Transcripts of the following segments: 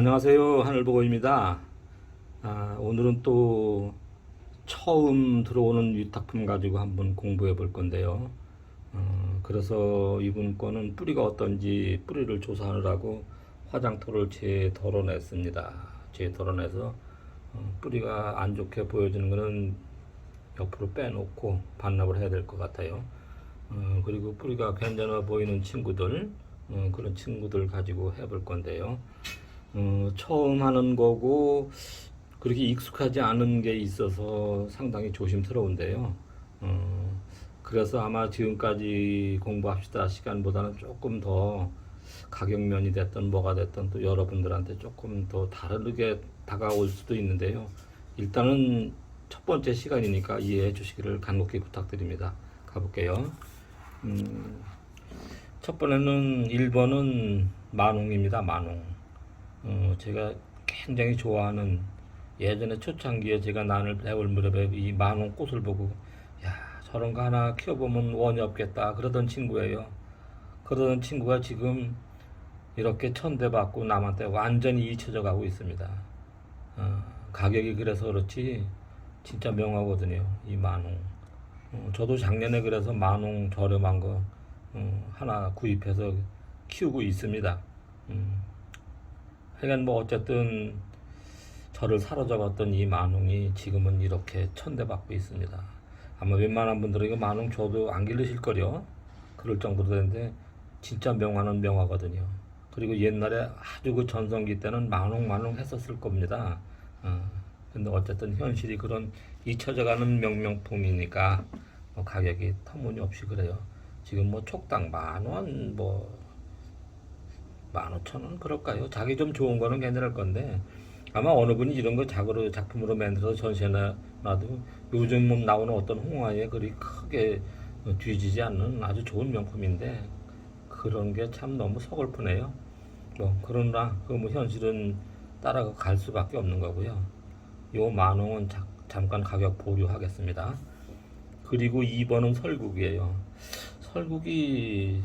안녕하세요. 하늘보고입니다. 아, 오늘은 또 처음 들어오는 위탁품 가지고 한번 공부해 볼 건데요. 어, 그래서 이분 거는 뿌리가 어떤지 뿌리를 조사하느라고 화장토를 재 덜어냈습니다. 재 덜어내서 어, 뿌리가 안 좋게 보여지는 거는 옆으로 빼놓고 반납을 해야 될 것 같아요. 어, 그리고 뿌리가 괜찮아 보이는 친구들, 어, 그런 친구들 가지고 해볼 건데요. 어, 처음 하는 거고 그렇게 익숙하지 않은 게 있어서 상당히 조심스러운데요. 어, 그래서 아마 지금까지 공부합시다 시간보다는 조금 더 가격면이 됐든 뭐가 됐든 또 여러분들한테 조금 더 다르게 다가올 수도 있는데요. 일단은 첫 번째 시간이니까 이해해 주시기를 간곡히 부탁드립니다. 가볼게요. 음, 첫 번에는 1번은 만홍입니다. 만홍. 어, 제가 굉장히 좋아하는 예전에 초창기에 제가 난을 배울 무렵에 이 만원 꽃을 보고 야 저런 거 하나 키워보면 원이 없겠다 그러던 친구예요. 그러던 친구가 지금 이렇게 천대 받고 남한테 완전히 잊혀져 가고 있습니다. 어, 가격이 그래서 그렇지 진짜 명하거든요. 이 만홍. 어, 저도 작년에 그래서 만홍 저렴한 거 어, 하나 구입해서 키우고 있습니다. 음. 하여간 뭐 어쨌든 저를 사로잡았던 이 만홍이 지금은 이렇게 천대받고 있습니다. 아마 웬만한 분들은 이거 만홍 줘도 안 기르실 거려. 그럴 정도로 되는데 진짜 명화는 명화거든요. 그리고 옛날에 아주 그 전성기 때는 만홍 만홍 했었을 겁니다. 어, 근데 어쨌든 현실이 그런 잊혀져가는 명명품이니까 뭐 가격이 터무니없이 그래요. 지금 뭐 촉당 만 원 뭐 만 오천 원 그럴까요? 자기 좀 좋은 거는 괜찮을 건데 아마 어느 분이 이런 거 작으로 작품으로 만들어서 전시해 놔도 요즘 뭐 나오는 어떤 홍화에 그리 크게 뒤지지 않는 아주 좋은 명품인데 그런 게 참 너무 서글프네요. 뭐 그러나 그 뭐 현실은 따라갈 수밖에 없는 거고요. 요 만원은 자- 잠깐 가격 보류하겠습니다. 그리고 2번은 설국이에요. 설국이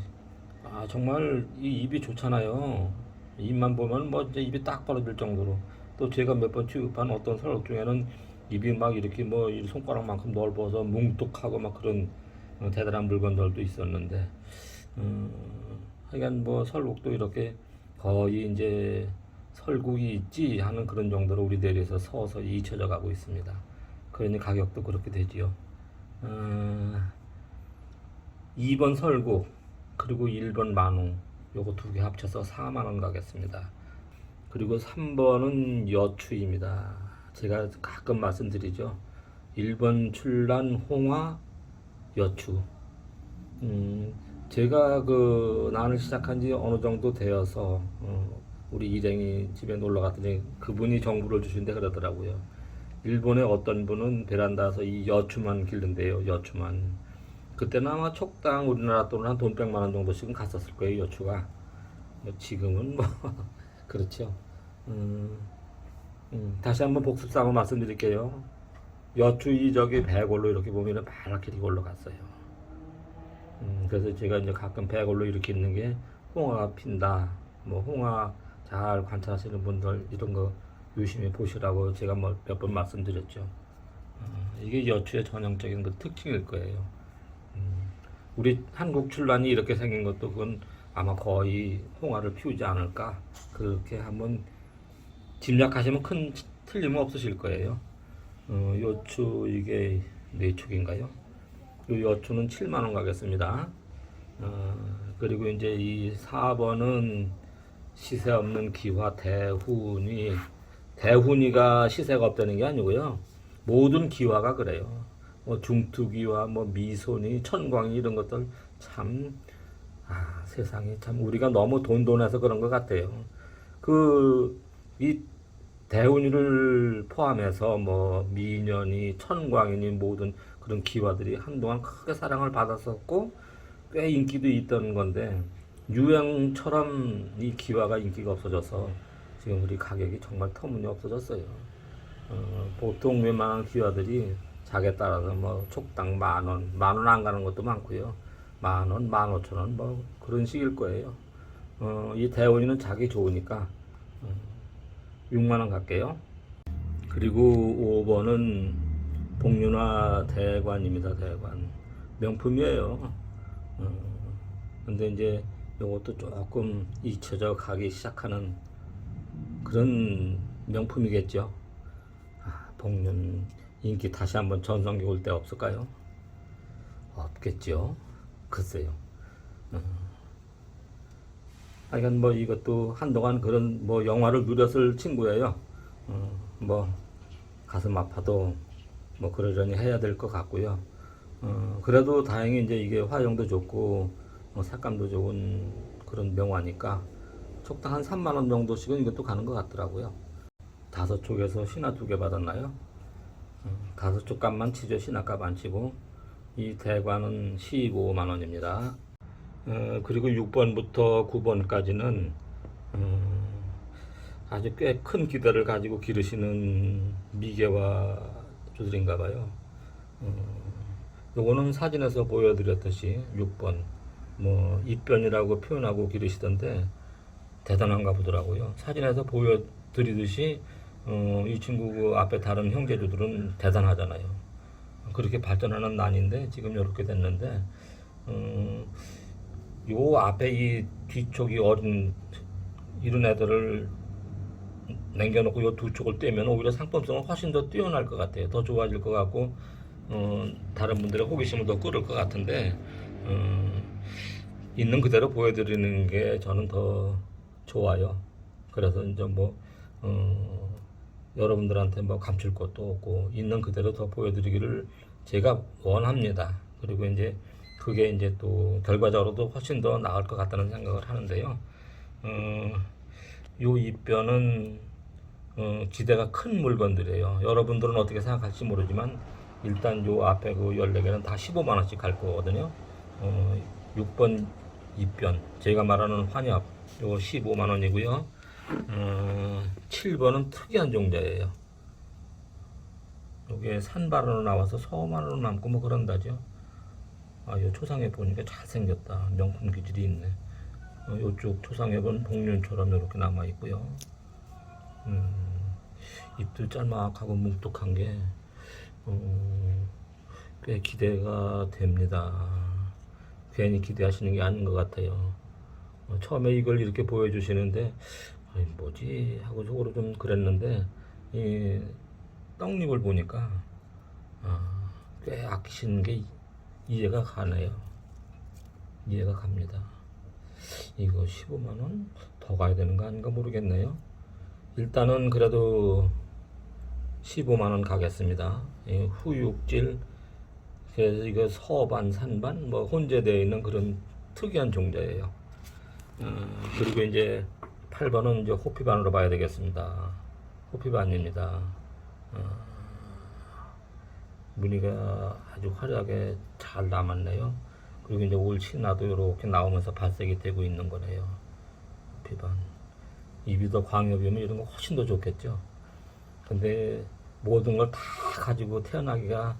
아 정말 이 입이 좋잖아요. 입만 보면 뭐 이제 입이 딱 벌어질 정도로 또 제가 몇 번 취급한 어떤 설국 중에는 입이 막 이렇게 뭐이 손가락만큼 넓어서 뭉툭하고 막 그런 어, 대단한 물건들도 있었는데 음, 하여간 뭐 설국도 이렇게 거의 이제 설국이 있지 하는 그런 정도로 우리 내리에서 서서히 잊혀져 가고 있습니다. 그러니 가격도 그렇게 되지요. 어, 2번 설국 그리고 1번 만홍 요거 두 개 합쳐서 4만 원 가겠습니다. 그리고 3번은 여추입니다. 제가 가끔 말씀드리죠. 1번 출란 홍화 여추. 음, 제가 그 난을 시작한 지 어느 정도 되어서 어, 우리 일행이 집에 놀러 갔더니 그분이 정보를 주신데 그러더라고요. 일본의 어떤 분은 베란다에서 이 여추만 기른대요. 여추만. 그때는 아마 촉당 우리나라 돈으로 한 돈 100만 원 정도씩은 갔었을 거예요. 여추가. 뭐 지금은 뭐 그렇죠. 음, 음, 다시 한번 복습상으로 말씀드릴게요. 여추 이 저기 배골로 이렇게 보면은 파랗게 이렇게 올라갔어요. 음, 그래서 제가 이제 가끔 배골로 이렇게 있는 게 홍화가 핀다. 뭐 홍화 잘 관찰하시는 분들 이런 거 유심히 보시라고 제가 뭐 몇 번 말씀드렸죠. 어, 이게 여추의 전형적인 그 특징일 거예요. 음, 우리 한국 출란이 이렇게 생긴 것도 그건 아마 거의 홍화를 피우지 않을까 그렇게 한번 짐작하시면 큰 틀림은 없으실 거예요. 어, 요추 이게 네 축인가요? 요 여추는 7만 원 가겠습니다. 어, 그리고 이제 이 4번은 시세 없는 기화 대훈이 대훈이가 시세가 없다는 게 아니고요. 모든 기화가 그래요. 뭐 중투기와 뭐 미소니 천광이 이런 것들 참 아, 세상에 참 우리가 너무 돈돈해서 그런 것 같아요. 그 이 대운이를 포함해서 뭐 미년이 천광이니 모든 그런 기와들이 한동안 크게 사랑을 받았었고 꽤 인기도 있던 건데 유행처럼 이 기와가 인기가 없어져서 지금 우리 가격이 정말 터무니 없어졌어요. 어, 보통 웬만한 기와들이 자기에 따라서 뭐 촉당 만 원, 만 원 안 가는 것도 많고요. 만 원, 만 오천 원, 뭐 그런 식일 거예요. 어, 이 대원이는 자기 좋으니까 어, 6만 원 갈게요. 그리고 5번은 복륜화 대관입니다. 대관. 명품이에요. 어, 근데 이제 이것도 조금 잊혀져 가기 시작하는 그런 명품이겠죠. 아, 복륜 인기 다시 한번 전성기 올 때 없을까요? 없겠죠. 글쎄요. 어. 하여간 뭐 이것도 한동안 그런 뭐 영화를 누렸을 친구예요. 어, 뭐 가슴 아파도 뭐 그러려니 해야 될 것 같고요. 어, 그래도 다행히 이제 이게 화용도 좋고 어, 색감도 좋은 그런 명화니까 적당 한 3만 원 정도씩은 이것도 가는 것 같더라고요. 다섯 쪽에서 신화 두 개 받았나요? 어, 다섯 쪽 값만 치죠. 신화 값안 치고 이 대관은 15만 원입니다. 어, 그리고 6번부터 9번까지는 어, 아주 꽤 큰 기대를 가지고 기르시는 미개와 주들인가 봐요. 어, 요거는 사진에서 보여드렸듯이 6번 뭐 입변이라고 표현하고 기르시던데 대단한가 보더라고요. 사진에서 보여드리듯이 어, 이 친구 그 앞에 다른 형제주들은 대단하잖아요. 그렇게 발전하는 난인데 지금 이렇게 됐는데 어, 요 앞에 이 뒤쪽이 어린 이런 애들을 남겨놓고 요 두 쪽을 떼면 오히려 상품성은 훨씬 더 뛰어날 것 같아요. 더 좋아질 것 같고 어, 다른 분들의 호기심을 더 끌을 것 같은데 어, 있는 그대로 보여드리는 게 저는 더 좋아요. 그래서 이제 뭐 어, 여러분들한테 뭐 감출 것도 없고 있는 그대로 더 보여드리기를 제가 원합니다. 그리고 이제 그게 이제 또 결과적으로도 훨씬 더 나을 것 같다는 생각을 하는데요. 어, 요 입변은 어, 기대가 큰 물건들이에요. 여러분들은 어떻게 생각할지 모르지만 일단 요 앞에 그 14개는 다 15만 원씩 갈 거거든요. 어, 6번 입변 제가 말하는 환엽 요 15만 원이고요. 어, 7번은 특이한 종자예요. 요게 산발으로 나와서 서만으로 남고 뭐 그런다죠. 아, 요 초상에 보니까 잘생겼다. 명품 기질이 있네. 어, 요쪽 초상엽은 복륜처럼 이렇게 남아 있고요. 음, 잎들 짤막하고 뭉툭한 게, 어, 꽤 기대가 됩니다. 괜히 기대하시는 게 아닌 것 같아요. 어, 처음에 이걸 이렇게 보여주시는데, 뭐지? 하고 속으로 좀 그랬는데, 이 떡잎을 보니까, 아, 꽤 아끼시는 게 이해가 가네요. 이해가 갑니다. 이거 15만 원? 더 가야 되는 거 아닌가 모르겠네요. 일단은 그래도 15만 원 가겠습니다. 이 후육질, 그래서 이거 서반, 산반, 뭐 혼재되어 있는 그런 특이한 종자예요. 어, 그리고 이제 8번은 이제 호피반으로 봐야 되겠습니다. 호피반입니다. 어, 무늬가 아주 화려하게 잘 남았네요. 그리고 이제 올 신화도 이렇게 나오면서 발색이 되고 있는 거네요. 비반. 입이 더 광엽이면 이런 거 훨씬 더 좋겠죠. 근데 모든 걸 다 가지고 태어나기가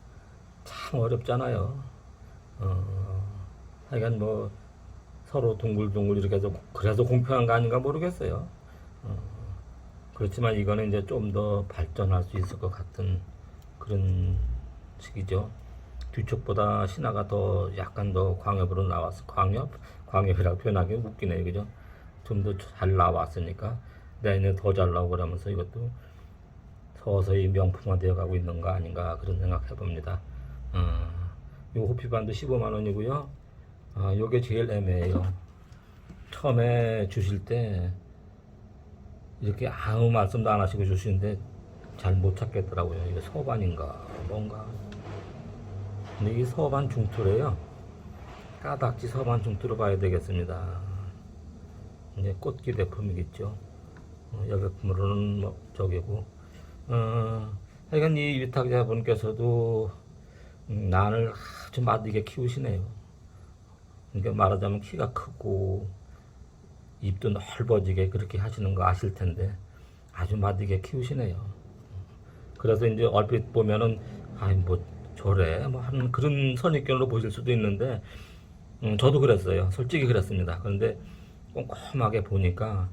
참 어렵잖아요. 어, 하여간 뭐 서로 동글동글 이렇게 해서 그래서 공평한 거 아닌가 모르겠어요. 어, 그렇지만 이거는 이제 좀 더 발전할 수 있을 것 같은 그런 식이죠. 뒤쪽보다 신화가 더 약간 더 광엽으로 나왔어. 광엽? 광엽이라고 표현하기 웃기네, 그죠? 좀 더 잘 나왔으니까 내년에 더 잘 나오고 그러면서 이것도 서서히 명품화 되어 가고 있는 거 아닌가 그런 생각 해봅니다. 어, 요 호피반도 15만 원이고요. 아, 요게 제일 애매해요. 처음에 주실 때 이렇게 아무 말씀도 안 하시고 주시는데 잘 못 찾겠더라고요. 이게 서반인가 뭔가. 근데 이게 서반 중투래요. 까닥지 서반 중투로 봐야 되겠습니다. 이제 꽃기 대품이겠죠. 어, 여객품으로는 뭐 저기고. 어, 하여간 이 위탁자분께서도 음, 난을 아주 마디게 키우시네요. 그러니까 말하자면 키가 크고 입도 넓어지게 그렇게 하시는 거 아실 텐데 아주 마디게 키우시네요. 그래서 이제 얼핏 보면은 아이 뭐 저래 뭐 하는 그런 선입견으로 보실 수도 있는데 음, 저도 그랬어요. 솔직히 그랬습니다. 그런데 꼼꼼하게 보니까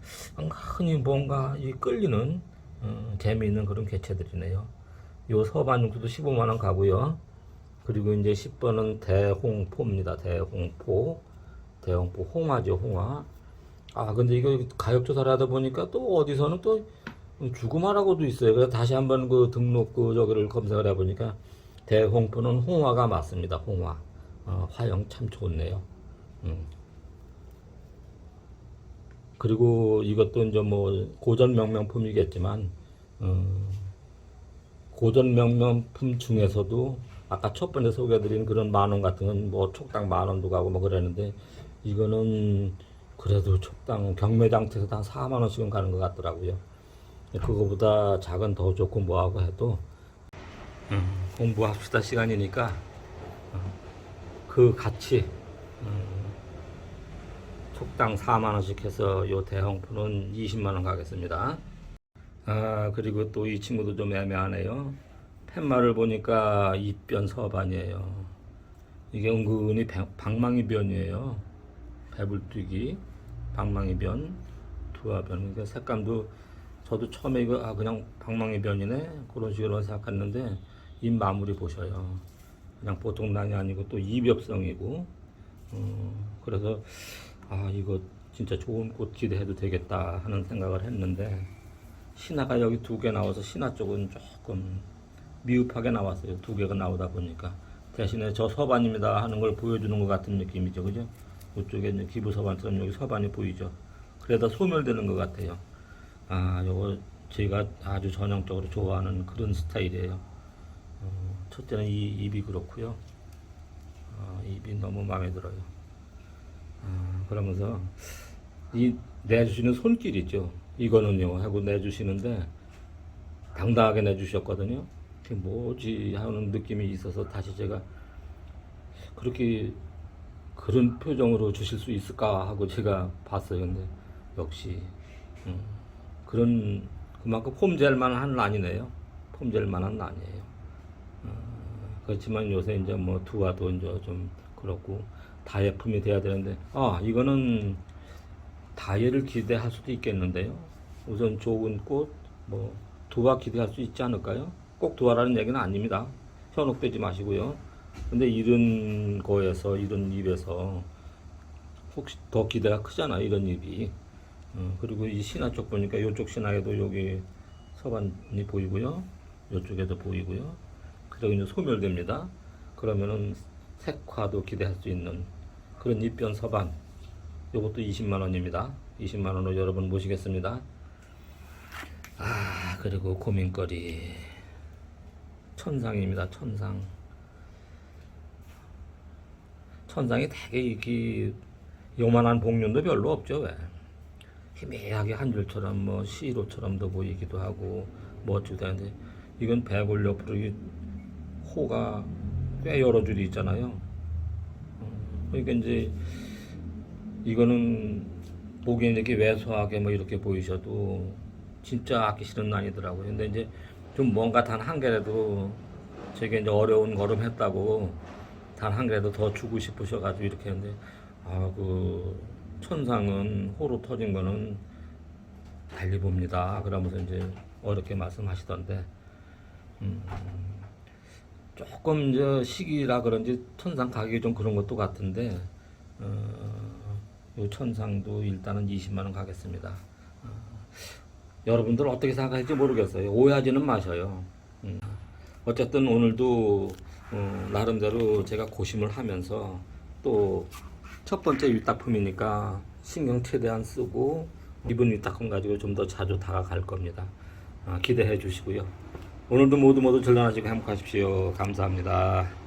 흔히 뭔가 이 끌리는 어, 재미있는 그런 개체들이네요. 요 서반육수도 15만 원 가고요. 그리고 이제 10번은 대홍포입니다. 대홍포. 대홍포 홍화죠, 홍화. 아, 근데 이거 가격 조사를 하다 보니까 또 어디서는 또 죽음하라고도 있어요. 그래서 다시 한번 그 등록 그 저기를 검색을 해보니까 대홍포는 홍화가 맞습니다. 홍화. 어, 화형 참 좋네요. 음. 그리고 이것도 이제 뭐 고전 명명품이겠지만 어, 고전 명명품 중에서도 아까 첫 번째 소개해드린 그런 만 원 같은 건 뭐 촉당 만 원도 가고 뭐 그랬는데 이거는 그래도 촉당 경매장터에서 한 4만 원씩은 가는 것 같더라고요. 그거보다 작은 더 좋고 뭐하고 해도 음, 공부합시다 시간이니까 어, 그 가치 음, 촉당 4만 원씩 해서 요 대형품은 20만 원 가겠습니다. 아 그리고 또 이 친구도 좀 애매하네요. 팻말을 보니까 입변 서반이에요. 이게 은근히 배- 방망이변이에요. 배불뛰기, 방망이변, 두화변. 그러니까 색감도 저도 처음에 이거 아 그냥 방망이변이네 그런 식으로 생각했는데 이 마무리 보셔요. 그냥 보통 난이 아니고 또 이벽성이고 어, 그래서 아 이거 진짜 좋은 꽃 기대해도 되겠다 하는 생각을 했는데 신화가 여기 두 개 나와서 신화 쪽은 조금 미흡하게 나왔어요. 두 개가 나오다 보니까 대신에 저 서반입니다 하는 걸 보여주는 것 같은 느낌이죠, 그죠? 이쪽에 이제 기부 서반처럼 여기 서반이 보이죠. 그래다 소멸되는 것 같아요. 아, 요거 제가 아주 전형적으로 좋아하는 그런 스타일이에요. 어, 첫째는 이 입이 그렇고요. 어, 입이 너무 마음에 들어요. 아, 그러면서 이 내주시는 손길 있죠. 이거는요 하고 내주시는데 당당하게 내주셨거든요. 그게 뭐지 하는 느낌이 있어서 다시 제가 그렇게 그런 표정으로 주실 수 있을까 하고 제가 봤어요. 근데 역시 음, 그런 그만큼 폼젤 만한 난이네요. 폼젤 만한 난이에요. 어, 그렇지만 요새 이제 뭐 두화도 이제 좀 그렇고 다이어품이 돼야 되는데 아 이거는 다이를 기대할 수도 있겠는데요. 우선 좋은 꽃, 뭐 두화 기대할 수 있지 않을까요? 꼭 두화라는 얘기는 아닙니다. 현혹되지 마시고요. 근데 이런 거에서 이런 입에서 혹시 더 기대가 크잖아 이런 입이. 어, 그리고 이 신화 쪽 보니까 이쪽 신화에도 여기 서반이 보이고요. 이쪽에도 보이고요. 그리고 이제 소멸됩니다. 그러면은 색화도 기대할 수 있는 그런 입변 서반. 요것도 20만 원입니다. 20만 원으로 여러분 모시겠습니다. 아, 그리고 고민거리. 천상입니다. 천상. 천상이 되게 이렇게 요만한 복륜도 별로 없죠. 왜? 희미하게 한 줄처럼 뭐 시로처럼도 보이기도 하고 멋지기도 하는데 이건 배골 옆으로 이 호가 꽤 여러 줄이 있잖아요. 어, 그러니까 이제 이거는 보기엔 이렇게 왜소하게 뭐 이렇게 보이셔도 진짜 아끼 싫은 난이더라고요. 근데 이제 좀 뭔가 단 한 개라도 제게 이제 어려운 걸음 했다고 단 한 개라도 더 주고 싶으셔가지고 이렇게 했는데 아 그 천상은 호로 터진 거는 달리 봅니다. 그러면서 이제 어렵게 말씀하시던데 음, 조금 이제 시기라 그런지 천상 가격이 좀 그런 것도 같은데 어, 요 천상도 일단은 20만 원 가겠습니다. 어, 여러분들 어떻게 생각할지 모르겠어요. 오해하지는 마셔요. 음. 어쨌든 오늘도 어, 나름대로 제가 고심을 하면서 또 첫 번째 위탁품이니까 신경 최대한 쓰고 이번 위탁품 가지고 좀 더 자주 다가갈 겁니다. 아, 기대해 주시고요. 오늘도 모두 모두 전란하시고 행복하십시오. 감사합니다.